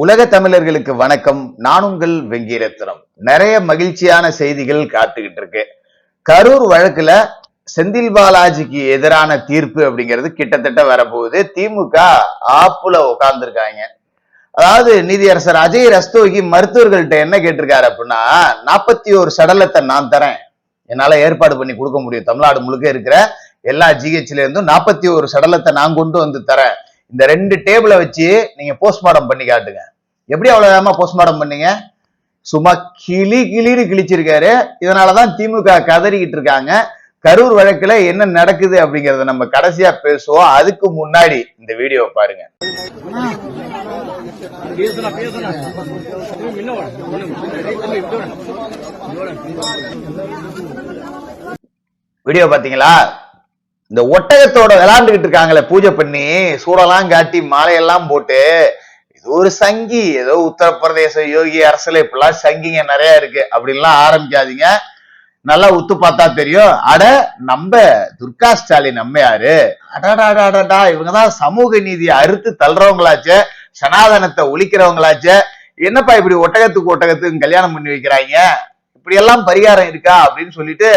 உலக தமிழர்களுக்கு வணக்கம். நான் உங்கள் நிறைய மகிழ்ச்சியான செய்திகள் காத்துக்கிட்டு இருக்கு. கரூர் வழக்குல செந்தில் பாலாஜிக்கு எதிரான தீர்ப்பு அப்படிங்கிறது கிட்டத்தட்ட வரப்போகுது. திமுக ஆப்புல உட்கார்ந்துருக்காங்க அதாவது நீதியரசர் அஜய் ரஸ்தோகி மருத்துவர்கள்ட்ட என்ன கேட்டிருக்காரு அப்படின்னா நாற்பத்தி ஒரு சடலத்தை நான் தரேன். என்னால ஏற்பாடு பண்ணி கொடுக்க முடியும். தமிழ்நாடு முழுக்க இருக்கிற எல்லா ஜிஹெச்ல இருந்தும் நாற்பத்தி ஒரு சடலத்தை நான் கொண்டு வந்து தரேன். இந்த ரெண்டு டேபிளை வச்சு நீங்க போஸ்ட்மார்டம் பண்ணி காட்டுங்க. எப்படி அவ்வளவு வேகமா போஸ்ட்மார்டம் பண்ணீங்க? சும்மா கிளி கிளின்னு கிழிச்சிருக்காரு. இதனாலதான் திமுக கதறிக்கிட்டு இருக்காங்க. கரூர் வழக்குல என்ன நடக்குது அப்படிங்கறத நம்ம கடைசியா பேசுவோம். அதுக்கு முன்னாடி இந்த வீடியோ பாருங்க. வீடியோ பாத்தீங்களா? இந்த ஒட்டகத்தோட விளாண்டுகிட்டு இருக்காங்களே பூஜை பண்ணி சூடெல்லாம் காட்டி மாலையெல்லாம் போட்டு இது ஒரு சங்கி ஏதோ உத்தரப்பிரதேச யோகி அரசுல இப்பெல்லாம் சங்கிங்க நிறைய இருக்கு. அப்படின்லாம் ஆரம்பிக்காதீங்க. நல்லா உத்து பார்த்தா தெரியும். அட நம்ம துர்கா ஸ்டாலின் அம்மையாரு அடாடாடாடா இவங்கதான் சமூக நீதியை அறுத்து தள்ளுறவங்களாச்சே சனாதனத்தை ஒழிக்கிறவங்களாச்சே. என்னப்பா இப்படி ஒட்டகத்துக்கு ஒட்டகத்துக்கு கல்யாணம் பண்ணி வைக்கிறாங்க? இப்படி எல்லாம் பரிகாரம் இருக்கா? அப்படின்னு சொல்லிட்டு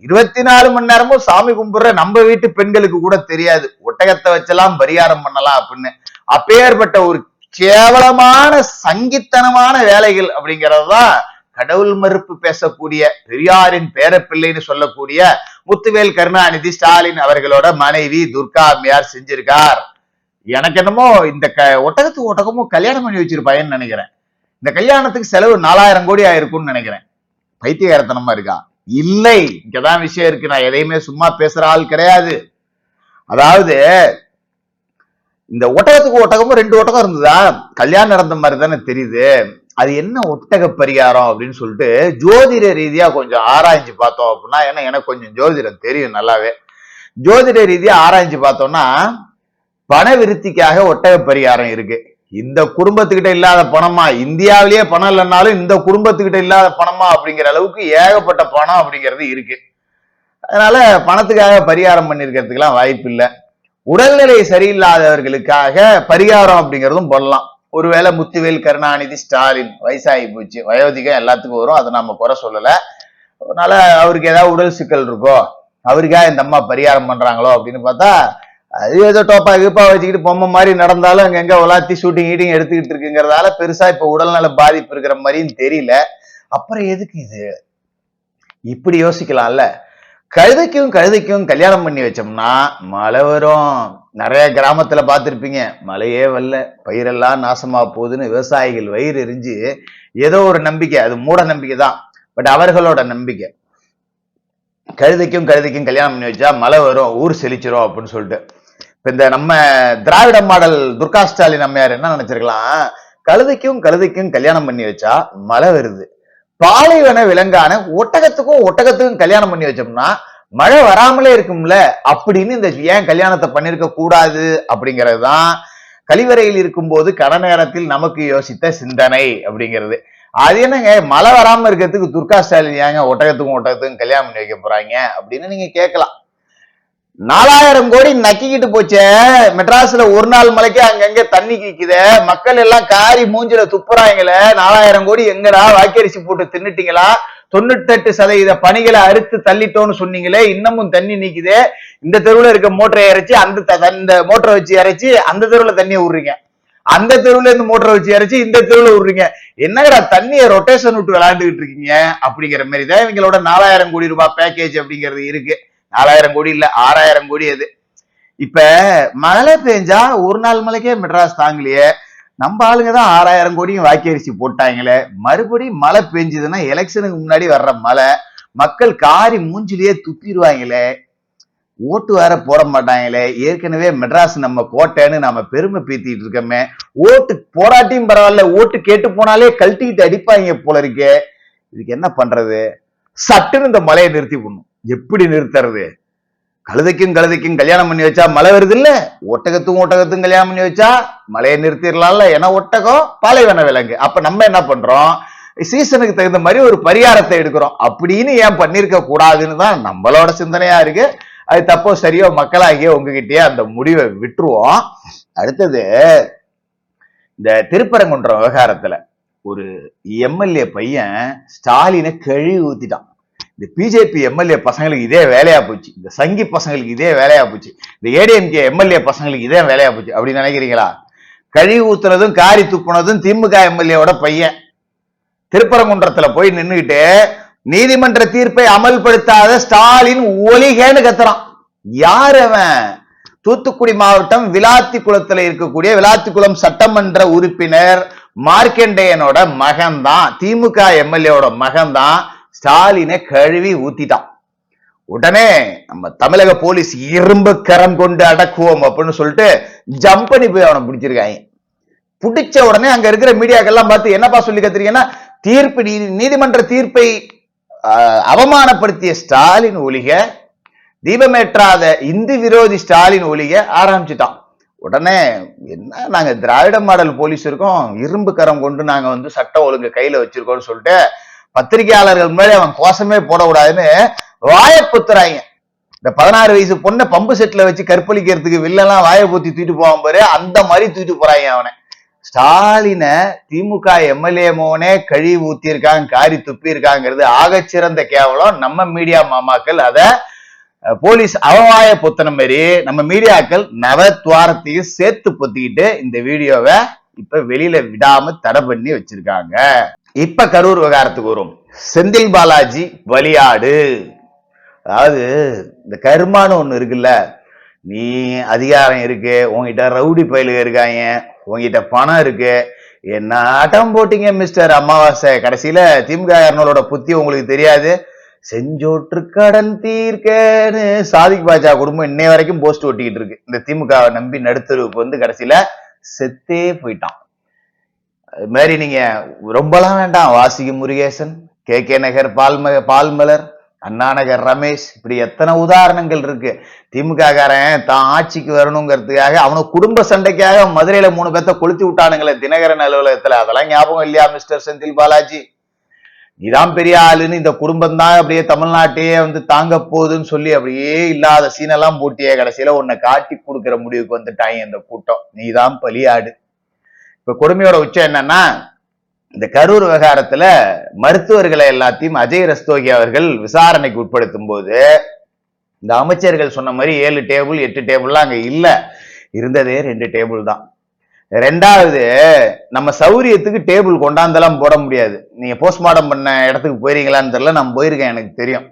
இருபத்தி நாலு மணி நேரமும் சாமி கும்பிடுற நம்ம வீட்டு பெண்களுக்கு கூட தெரியாது. ஒட்டகத்தை வச்செல்லாம் பரிகாரம் பண்ணலாம் அப்படின்னு. அப்பேற்பட்ட ஒரு கேவலமான சங்கித்தனமான வேலைகள் அப்படிங்கறதுதான் கடவுள் மறுப்பு பேசக்கூடிய பெரியாரின் பேரப்பிள்ளைன்னு சொல்லக்கூடிய முத்துவேல் கருணாநிதி ஸ்டாலின் அவர்களோட மனைவி துர்கா அம்மையார் செஞ்சிருக்கார். எனக்கு என்னமோ இந்த க ஒட்டகத்துக்கு ஒட்டகமும் கல்யாணம் பண்ணி வச்சிருப்பாயன்னு நினைக்கிறேன். இந்த கல்யாணத்துக்கு செலவு நாலாயிரம் கோடி ஆயிருக்கும்னு நினைக்கிறேன். பைத்தியகாரத்தனமா இருக்கா? இல்லை. இங்கதான் விஷயம் இருக்கு. நான் எதையுமே சும்மா பேசுற ஆள் கிடையாது. அதாவது இந்த ஒட்டகத்துக்கு ஒட்டகமும் ரெண்டு ஒட்டகம் இருந்ததா? கல்யாணம் நடந்த மாதிரி தானே தெரியுது. அது என்ன ஒட்டக பரிகாரம் அப்படின்னு சொல்லிட்டு ஜோதிட ரீதியா கொஞ்சம் ஆராய்ஞ்சு பார்த்தோம் அப்படின்னா ஏன்னா எனக்கு கொஞ்சம் ஜோதிடம் தெரியும் நல்லாவே. ஜோதிட ரீதியா ஆராய்ஞ்சு பார்த்தோம்னா பண விருத்திக்காக ஒட்டக பரிகாரம் இருக்கு. இந்த குடும்பத்துக்கிட்ட இல்லாத பணமா? இந்தியாவிலேயே பணம் இல்லைன்னாலும் இந்த குடும்பத்துக்கிட்ட இல்லாத பணமா அப்படிங்கிற அளவுக்கு ஏகப்பட்ட பணம் அப்படிங்கிறது இருக்கு. அதனால பணத்துக்காக பரிகாரம் பண்ணியிருக்கிறதுக்கெல்லாம் வாய்ப்பு இல்லை. உடல்நிலை சரியில்லாதவர்களுக்காக பரிகாரம் அப்படிங்கிறதும் பண்ணலாம். ஒருவேளை முத்துவேல் கருணாநிதி ஸ்டாலின் வயசாகி போச்சு. வயோதிகம் எல்லாத்துக்கும் வரும். அதை நம்ம குறை சொல்லலை. அதனால அவருக்கு ஏதாவது உடல் சிக்கல் இருக்கோ அவருக்காக இந்த அம்மா பரிகாரம் பண்றாங்களோ அப்படின்னு பார்த்தா அது ஏதோ டோப்பா கிப்பா வச்சுக்கிட்டு பொம்மை மாதிரி நடந்தாலும் அங்க எங்க உலாத்தி ஷூட்டிங் கீட்டிங் எடுத்துக்கிட்டு இருக்குங்கிறதால பெருசா இப்ப உடல்நல பாதிப்பு இருக்கிற மாதிரியும் தெரியல. அப்புறம் எதுக்கு இது? இப்படி யோசிக்கலாம்ல. கழுதைக்கும் கழுதைக்கும் கல்யாணம் பண்ணி வச்சோம்னா மழை வரும். நிறைய கிராமத்துல பார்த்திருப்பீங்க. மழையே வரல. பயிரெல்லாம் நாசமா போகுதுன்னு விவசாயிகள் வயிறு எரிஞ்சு ஏதோ ஒரு நம்பிக்கை. அது மூட நம்பிக்கை தான். பட் அவர்களோட நம்பிக்கை. கழுதைக்கும் கழுதைக்கும் கல்யாணம் பண்ணி வச்சா மழை வரும். ஊர் செழிச்சிரும் அப்படின்னு சொல்லிட்டு. இப்ப இந்த நம்ம திராவிட மாடல் துர்கா ஸ்டாலின் அம்மையார் என்ன நினைச்சிருக்கலாம்? கழுதைக்கும் கழுதைக்கும் கல்யாணம் பண்ணி வச்சா மழை வருது. பாலைவன விலங்கான ஒட்டகத்துக்கும் ஒட்டகத்துக்கும் கல்யாணம் பண்ணி வச்சோம்னா மழை வராமலே இருக்கும்ல? அப்படின்னு இந்த ஏன் கல்யாணத்தை பண்ணிருக்க கூடாது அப்படிங்கிறது தான் கழிவறையில் இருக்கும்போது கட நேரத்தில் நமக்கு யோசித்த சிந்தனை அப்படிங்கிறது. அது என்னங்க? மழை வராம இருக்கிறதுக்கு துர்கா ஸ்டாலின் ஏங்க ஒட்டகத்துக்கும் ஒட்டகத்துக்கும் கல்யாணம் பண்ணி வைக்க போறாங்க அப்படின்னு நீங்க கேட்கலாம். நாலாயிரம் கோடி நக்கிக்கிட்டு போச்சே. மெட்ராஸ்ல ஒரு நாள் மலைக்கு அங்கங்க தண்ணி கிக்குதே மக்கள் எல்லாம் காரி மூஞ்சில துப்புறாங்களே. நாலாயிரம் கோடி எங்கடா வாக்கரிசி போட்டு தின்னுட்டீங்களா? தொண்ணூத்தெட்டு சதவீத பணிகளை அறுத்து தள்ளிட்டோம்னு சொன்னீங்களே. இன்னமும் தண்ணி நிக்குது. இந்த தெருவுல இருக்க மோட்டரை இறைச்சி அந்த த- இந்த மோட்டரை வச்சு இறைச்சி அந்த தெருவுல தண்ணியை விடுறீங்க அந்த தெருவுல இருந்து மோட்டரை வச்சு இறைச்சி இந்த தெருவுல விடுறீங்க என்னங்கடா தண்ணியை ரொட்டேஷன் விட்டு விளையாண்டுகிட்டு இருக்கீங்க? அப்படிங்கிற மாதிரி தான் இவங்களோட நாலாயிரம் கோடி ரூபாய் பேக்கேஜ் அப்படிங்கிறது இருக்கு. நாலாயிரம் கோடி இல்ல ஆறாயிரம் கோடி அது. இப்ப மழை பெஞ்சா ஒரு நாள் மழைக்கே மெட்ராஸ் தாங்கலையே. நம்ம ஆளுங்க தான் ஆறாயிரம் கோடியும் வாக்கரிசி போட்டாங்களே. மறுபடியும் மழை பெஞ்சுதுன்னா எலெக்ஷனுக்கு முன்னாடி வர்ற மழை மக்கள் காரி மூஞ்சிலேயே துப்பிடுவாங்களே ஓட்டு வேற போட மாட்டாங்களே. ஏற்கனவே மெட்ராஸ் நம்ம கோட்டைன்னு நாம பெருமை பீத்திட்டு இருக்கோமே. ஓட்டு போராட்டியும் பரவாயில்ல ஓட்டு கேட்டு போனாலே கழட்டிக்கிட்டு அடிப்பாங்க போல இருக்கே. இதுக்கு என்ன பண்றது? சட்டுன்னு இந்த மலையை நிறுத்தி பண்ணும் எப்படி நிறுத்துறது? கழுதைக்கும் கழுதைக்கும் கல்யாணம் பண்ணி வச்சா மழை வருது இல்ல ஒட்டகத்துக்கும் ஒட்டகத்துக்கும் கல்யாணம் பண்ணி வச்சா மழையை நிறுத்திடலாம்ல? ஏன்னா ஒட்டகம் பாலைவன விலங்கு. அப்ப நம்ம என்ன பண்றோம்? சீசனுக்கு தகுந்த மாதிரி ஒரு பரிகாரத்தை எடுக்கிறோம். அப்படின்னு ஏன் பண்ணிருக்க கூடாதுன்னு தான் நம்மளோட சிந்தனையா இருக்கு. அது தப்போ சரியோ மக்களாகிய உங்ககிட்டயே அந்த முடிவை விட்டுருவோம். அடுத்தது இந்த திருப்பரங்குன்றம் விவகாரத்துல ஒரு எம்எல்ஏ பையன் ஸ்டாலினை கழுவி ஊத்திட்டான். இந்த பிஜேபி எம்எல்ஏ பசங்களுக்கு இதே வேலையா போச்சு. இந்த சங்கி பசங்களுக்கு இதே வேலையா போச்சு. இந்த ஏடிஎம்கே எம்எல்ஏ பசங்களுக்கு இதே வேலையா போச்சு. அப்படின்னு நினைக்கிறீங்களா? கழிவு ஊத்துனதும் காரி துப்புனதும் திமுக எம்எல்ஏவோட பையன். திருப்பரங்குன்றத்துல போய் நின்னுகிட்டு நீதிமன்ற தீர்ப்பை அமல்படுத்தாத ஸ்டாலின் ஒலிகேன்னு கத்துறான். யார் அவன்? தூத்துக்குடி மாவட்டம் விளாத்தி குளத்துல இருக்கக்கூடிய விளாத்திக்குளம் சட்டமன்ற உறுப்பினர் மார்க்கண்டேயனோட மகன் தான் திமுக எம்எல்ஏவோட மகன் தான் ஸ்டாலினை கழுவி ஊத்திட்டான். உடனே நம்ம தமிழக போலீஸ் இரும்பு கரம் கொண்டு அடக்குவோம் அப்படின்னு சொல்லிட்டு ஜம்ப் பண்ணி போய் அவனை பிடிச்சிருக்காங்க. பிடிச்ச உடனே அங்க இருக்கிற மீடியாக்கெல்லாம் பார்த்து என்னப்பா சொல்லி கத்துறீங்கன்னா தீர்ப்பு நீதி- நீதிமன்ற தீர்ப்பை அவமானப்படுத்திய ஸ்டாலின் ஒழிக தீபமேற்றாத இந்து விரோதி ஸ்டாலின் ஒழிக ஆரம்பிச்சிட்டான். உடனே என்ன நாங்க திராவிட மாடல் போலீஸ் இருக்கோம் இரும்பு கரம் கொண்டு நாங்க வந்து சட்டம் ஒழுங்கு கையில வச்சிருக்கோம்னு சொல்லிட்டு பத்திரிகையாளர்கள் மேலே அவன் கோஷமே போடக்கூடாதுன்னு வாயை பொத்துறாங்க இந்த பதினாறு வயசு பொண்ணை பம்பு செட்ல வச்சு கற்பழிக்கிறதுக்கு வில்லெல்லாம் வாயை பூத்தி தூக்கிட்டு போவான் பாரு அந்த மாதிரி தூக்கிட்டு போறாங்க அவனை. ஸ்டாலினை திமுக எம்எல்ஏ மோனே கழி ஊத்தி இருக்காங்க காரி துப்பி இருக்காங்கிறது ஆகச்சிறந்த கேவலம். நம்ம மீடியா மாமாக்கள் அத போலீஸ் அவவாய பொத்தன மாதிரி நம்ம மீடியாக்கள் நவத்வாரத்தையும் சேர்த்து பொத்திக்கிட்டு இந்த வீடியோவை இப்ப வெளியில விடாம தடை பண்ணி வச்சிருக்காங்க. இப்ப கரூர் விவகாரத்துக்கு வரும். செந்தில் பாலாஜி வழியாடு. அதாவது இந்த கருமான்னு ஒண்ணு இருக்குல்ல நீ அதிகாரம் இருக்கு உன்கிட்ட ரவுடி பயிலுக இருக்காங்க உங்ககிட்ட பணம் இருக்கு என்ன ஆட்டம் போட்டீங்க மிஸ்டர் அமாவாசை? கடைசியில திமுக காரனோட புத்தி உங்களுக்கு தெரியாது. செஞ்சோற்று கடன் தீர்க்கன்னு சாதிக் பாஜா குடும்பம் இன்னை வரைக்கும் போஸ்ட் ஒட்டிக்கிட்டு இருக்கு. இந்த திமுகவை நம்பி நடுத்தருவுக்கு வந்து கடைசியில செத்தே போயிட்டான். அது மாதிரி நீங்க ரொம்பலாம் வேண்டாம். வாசிக்கு முருகேசன் கே. கே. நகர் பால்ம பால்மலர் அண்ணாநகர் ரமேஷ் இப்படி எத்தனை உதாரணங்கள் இருக்கு. திமுக காரன் தான் ஆட்சிக்கு வரணுங்கிறதுக்காக அவனை குடும்ப சண்டைக்காக மதுரையில மூணு பேர்த்த கொளுத்தி விட்டானுங்களே தினகரன் அலுவலகத்துல. அதெல்லாம் ஞாபகம் இல்லையா மிஸ்டர் செந்தில் பாலாஜி? நீதான் பெரிய ஆளுன்னு இந்த குடும்பம் தான் அப்படியே தமிழ்நாட்டையே வந்து தாங்க போகுதுன்னு சொல்லி அப்படியே இல்லாத சீனெல்லாம் போட்டியே கடைசியில உன்னை காட்டி கொடுக்குற முடிவுக்கு வந்துட்டாங்க இந்த கூட்டம். நீதான் பலியாடு இப்ப கொடுமையோட உச்சம் என்னன்னா இந்த கரூர் விவகாரத்துல மருத்துவர்களை எல்லாத்தையும் அஜய் ரஸ்தோகி அவர்கள் விசாரணைக்கு உட்படுத்தும் போது இந்த அமைச்சர்கள் சொன்ன மாதிரி ஏழு டேபிள் எட்டு டேபிள்லாம் அங்க இல்ல. இருந்ததே ரெண்டு டேபிள் தான். ரெண்டாவது நம்ம சௌரியத்துக்கு டேபிள் கொண்டாந்தெல்லாம் போட முடியாது. நீங்க போஸ்ட்மார்டம் பண்ண இடத்துக்கு போயிருக்கீங்களான்னு தெரியல நான் போயிருக்கேன் எனக்கு தெரியும்.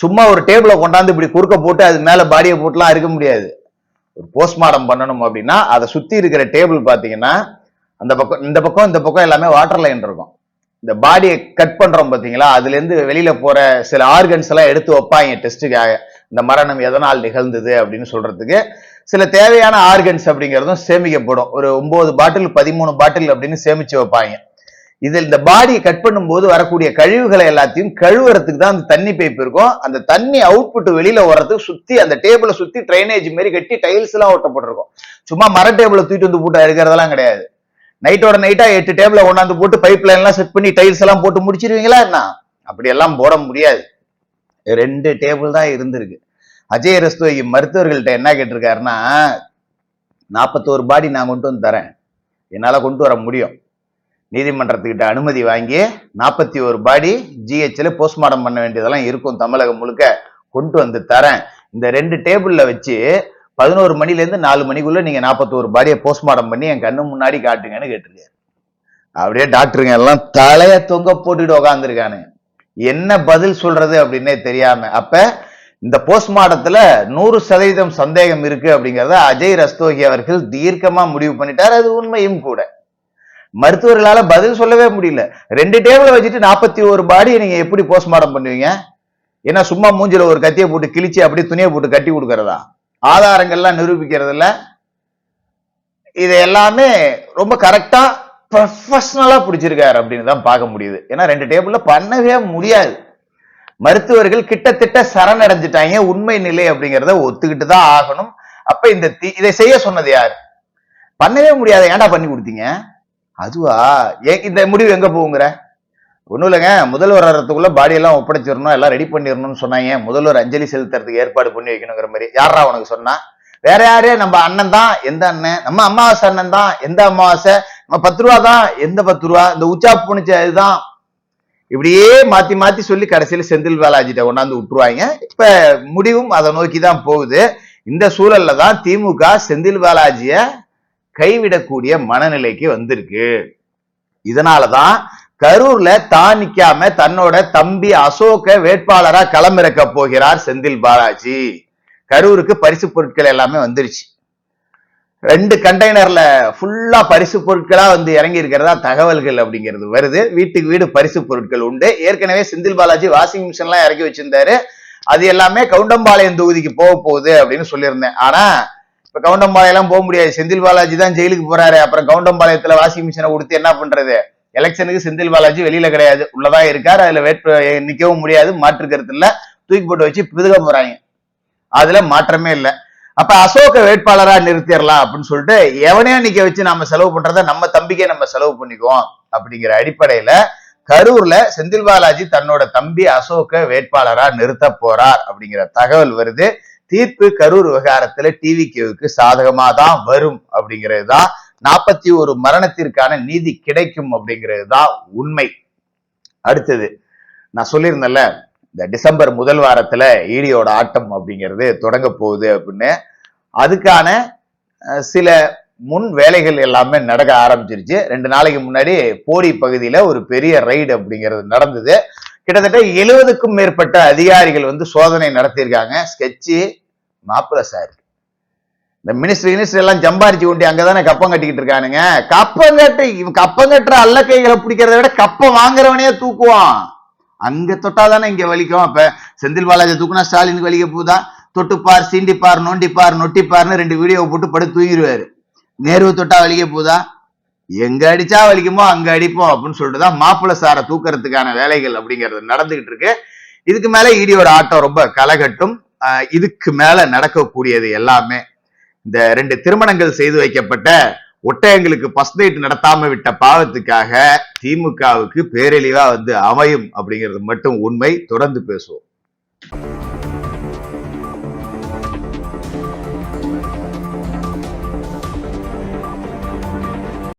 சும்மா ஒரு டேபிளை கொண்டாந்து இப்படி குறுக்க போட்டு அது மேல பாடியை போட்டுலாம் இருக்க முடியாது. ஒரு போஸ்ட்மார்டம் பண்ணணும் அப்படின்னா அதை சுத்தி இருக்கிற டேபிள் பாத்தீங்கன்னா அந்த பக்கம் இந்த பக்கம் இந்த பக்கம் எல்லாமே வாட்டர் லைன் இருக்கும். இந்த பாடியை கட் பண்றோம் பாத்தீங்களா அதுல இருந்து வெளியில போற சில ஆர்கன்ஸ் எல்லாம் எடுத்து வைப்பாங்க டெஸ்ட்டுக்காக இந்த மரணம் எதனால் நிகழ்ந்தது அப்படின்னு சொல்றதுக்கு சில தேவையான ஆர்கன்ஸ் அப்படிங்கிறதும் சேமிக்கப்படும். ஒரு ஒன்பது பாட்டில் பதிமூணு பாட்டில் அப்படின்னு சேமிச்சு வைப்பாங்க. இதில் இந்த பாடியை கட் பண்ணும்போது வரக்கூடிய கழிவுகளை எல்லாத்தையும் கழுவுறதுக்கு தான் அந்த தண்ணி பைப் இருக்கும். அந்த தண்ணி அவுட்புட் வெளியில வர்றதுக்கு சுத்தி அந்த டேபிளை சுத்தி ட்ரைனேஜ் மாதிரி கட்டி டைல்ஸ் எல்லாம் ஒட்டப்பட்டிருக்கும் சும்மா மர டேபிளை தூக்கிட்டு வந்து போட்டு எடுக்கிறதெல்லாம் கிடையாது. நைட்டோட நைட்டா எட்டு டேபிள கொண்டாந்து போட்டு பைப் லைன் எல்லாம் செட் பண்ணி டைல்ஸ் எல்லாம் போட்டு முடிச்சிருவீங்களா என்ன? அப்படி எல்லாம் போட முடியாது. ரெண்டு டேபிள் தான் இருந்திருக்கு. அஜய் ரஸ்தோகி மருத்துவர்கள்ட்ட என்ன கேட்டிருக்காருன்னா நாற்பத்தோரு பாடி நான் கொண்டு வந்து தரேன். என்னால் கொண்டு வர முடியும். நீதிமன்றத்துக்கிட்ட அனுமதி வாங்கி நாற்பத்தி ஒரு பாடி ஜிஹெச்ல போஸ்ட்மார்ட்டம் பண்ண வேண்டியதெல்லாம் இருக்கும் தமிழகம் முழுக்க. கொண்டு வந்து தரேன். இந்த ரெண்டு டேபிளில் வச்சு பதினோரு மணில இருந்து நாலு மணிக்குள்ள நீங்க நாற்பத்தோரு பாடியை போஸ்ட்மார்ட்டம் பண்ணி என் கண்ணு முன்னாடி காட்டுங்கன்னு கேட்டிருக்காரு. அப்படியே டாக்டருங்க எல்லாம் தலைய தொங்க போட்டுட்டு உக்காந்துருக்கானு. என்ன பதில் சொல்றது அப்படின்னே தெரியாம. அப்ப இந்த போஸ்ட்மார்ட்டத்துல நூறு சதவீதம் சந்தேகம் இருக்கு அப்படிங்கறத அஜய் ரஸ்தோகி அவர்கள் தீர்க்கமா முடிவு பண்ணிட்டார். அது உண்மையும் கூட. மருத்துவர்களால பதில் சொல்லவே முடியல. ரெண்டு டேபிள் வச்சுட்டு நாற்பத்தி ஒரு பாடியை நீங்க எப்படி போஸ்ட்மார்ட்டம் பண்ணுவீங்க? ஏன்னா சும்மா மூஞ்சில ஒரு கத்தியை போட்டு கிழிச்சு அப்படியே துணியை போட்டு கட்டி கொடுக்கறதா? ஆதாரங்கள்லாம் நிரூபிக்கிறதுல இது எல்லாமே ரொம்ப கரெக்டா ப்ரொஃபஷனலா பிடிச்சிருக்காரு அப்படின்னு தான் பார்க்க முடியுது. ஏன்னா ரெண்டு டேபிள்ல பண்ணவே முடியாது. மருத்துவர்கள் கிட்டத்தட்ட சரணடைஞ்சிட்டாங்க. உண்மை நிலை அப்படிங்கிறத ஒத்துக்கிட்டு தான் ஆகணும். அப்ப இந்த தி- இதை செய்ய சொன்னது யார்? பண்ணவே முடியாது. ஏன்டா பண்ணி கொடுத்தீங்க? அதுவா? ஏ இந்த முடிவு எங்க போகுங்கிற? ஒன்றும் இல்லைங்க. முதல்வர் வர்றதுக்குள்ள பாடியெல்லாம் ஒப்படைச்சிடணும் எல்லாம் ரெடி பண்ணிடணும்னு சொன்னாங்க. முதல்வர் அஞ்சலி செலுத்துறதுக்கு ஏற்பாடு பண்ணி வைக்கணுங்கிற மாதிரி. யாரா உனக்கு சொன்னா? வேற யாரு? நம்ம அண்ணன் தான். எந்த அண்ணன்? நம்ம அமாவாசை அண்ணன் தான். எந்த அமாவாசை நம்ம பத்து ரூபா தான். எந்த பத்து ரூபா? இந்த உச்சா புனிச்ச இதுதான். இப்படியே மாத்தி மாத்தி சொல்லி கடைசியில செந்தில் பாலாஜிட்ட கொண்டாந்து விட்டுருவாங்க. இப்ப முடிவும் அதை நோக்கி தான் போகுது. இந்த சூழல்ல தான் திமுக செந்தில் பாலாஜிய கைவிடக்கூடிய மனநிலைக்கு வந்திருக்கு. இதனாலதான் கரூர்ல தான் நிக்காம தன்னோட தம்பி அசோக வேட்பாளரா களமிறக்க போகிறார் செந்தில் பாலாஜி. கரூருக்கு பரிசு பொருட்கள் எல்லாமே வந்துருச்சு. ரெண்டு கண்டெய்னர்ல ஃபுல்லா பரிசு பொருட்களா வந்து இறங்கி இருக்கிறதா தகவல்கள் அப்படிங்கிறது வருது. வீட்டுக்கு வீடு பரிசு பொருட்கள் உண்டு. ஏற்கனவே செந்தில் பாலாஜி வாஷிங் மிஷின் எல்லாம் இறக்கி வச்சிருந்தாரு. அது எல்லாமே கவுண்டம்பாளையம் தொகுதிக்கு போக போகுது அப்படின்னு சொல்லியிருந்தேன். ஆனா இப்ப கவுண்டம்பாளையம் எல்லாம் போக முடியாது. செந்தில் பாலாஜி தான் ஜெயிலுக்கு போறாரு. அப்புறம் கவுண்டம்பாளையத்துல வாஷிங் மிஷினை கொடுத்து என்ன பண்றது? எலெக்ஷனுக்கு செந்தில் பாலாஜி வெளியில கிடையாது. உள்ளதான் இருக்காரு. அதுல வேட்பு நிக்கவும் முடியாது. மாற்று கருத்து இல்ல. தூக்கி போட்டு வச்சு பிதுக போறாங்க. அதுல மாற்றமே இல்ல. அப்ப அசோக வேட்பாளரா நிறுத்திடலாம் அப்படின்னு சொல்லிட்டு எவனையா நிக்க வச்சு நம்ம செலவு பண்றத நம்ம தம்பிக்கே நம்ம செலவு பண்ணிக்குவோம் அப்படிங்கிற அடிப்படையில கரூர்ல செந்தில் பாலாஜி தன்னோட தம்பி அசோக வேட்பாளரா நிறுத்த போறார் அப்படிங்கிற தகவல் வருது. தீர்ப்பு கரூர் விவகாரத்துல டிவி கேவுக்கு சாதகமா தான் வரும் அப்படிங்கிறது தான் நாற்பத்தி ஒரு மரணத்திற்கான நீதி கிடைக்கும் அப்படிங்கிறது தான் உண்மை. அடுத்தது நான் சொல்லியிருந்தேன்ல இந்த டிசம்பர் முதல் வாரத்துல ஈடியோட ஆட்டம் அப்படிங்கிறது தொடங்க போகுது அப்படின்னு. அதுக்கான சில முன் வேலைகள் எல்லாமே நடக்க ஆரம்பிச்சிருச்சு. ரெண்டு நாளைக்கு முன்னாடி போடி பகுதியில ஒரு பெரிய ரைடு அப்படிங்கிறது நடந்தது. கிட்டத்தட்ட எழுபதுக்கும் மேற்பட்ட அதிகாரிகள் வந்து சோதனை நடத்தியிருக்காங்க. ஸ்கெட்சு மாப்பிள்ள சார் இந்த மினிஸ்டர் மினிஸ்டர் எல்லாம் ஜம்பாரிச்சு கொண்டு அங்கதானே கப்பம் கட்டிக்கிட்டு இருக்கானுங்க. கப்பம் கட்டு கப்பம் கட்டுற அல்ல கைகளை பிடிக்கிறத விட கப்பம் வாங்குறவனே தூக்குவான். அங்க தொட்டாதானே இங்க வலிக்கும். அப்ப செந்தில் பாலாஜி தூக்குனா ஸ்டாலினுக்கு வலிக்க போதா தொட்டுப்பார் சீண்டிப்பார் நோண்டிப்பார் நொட்டிப்பார்னு ரெண்டு வீடியோ போட்டு படுத்து தூங்கிடுவாரு. நேர்வு தொட்டா வலிக்க போதா எங்க அடிச்சா வலிக்குமோ அங்க அடிப்போம் அப்படின்னு சொல்லிட்டு தான் மாப்பிள்ளை சாரை தூக்கிறதுக்கான வேலைகள் அப்படிங்கிறது நடந்துகிட்டு இருக்கு. இதுக்கு மேல ஈடியோட ஆட்டம் ரொம்ப கலகட்டும். இதுக்கு மேல நடக்கக்கூடியது எல்லாமே இந்த ரெண்டு திருமணங்கள் செய்து வைக்கப்பட்ட ஒட்டகங்களுக்கு ஃபர்ஸ்ட் நைட் நடத்தாம விட்ட பாவத்துக்காக திமுகவுக்கு பேரழிவா வந்து அமையும் அப்படிங்கிறது மட்டும் உண்மை. தொடர்ந்து பேசுவோம்.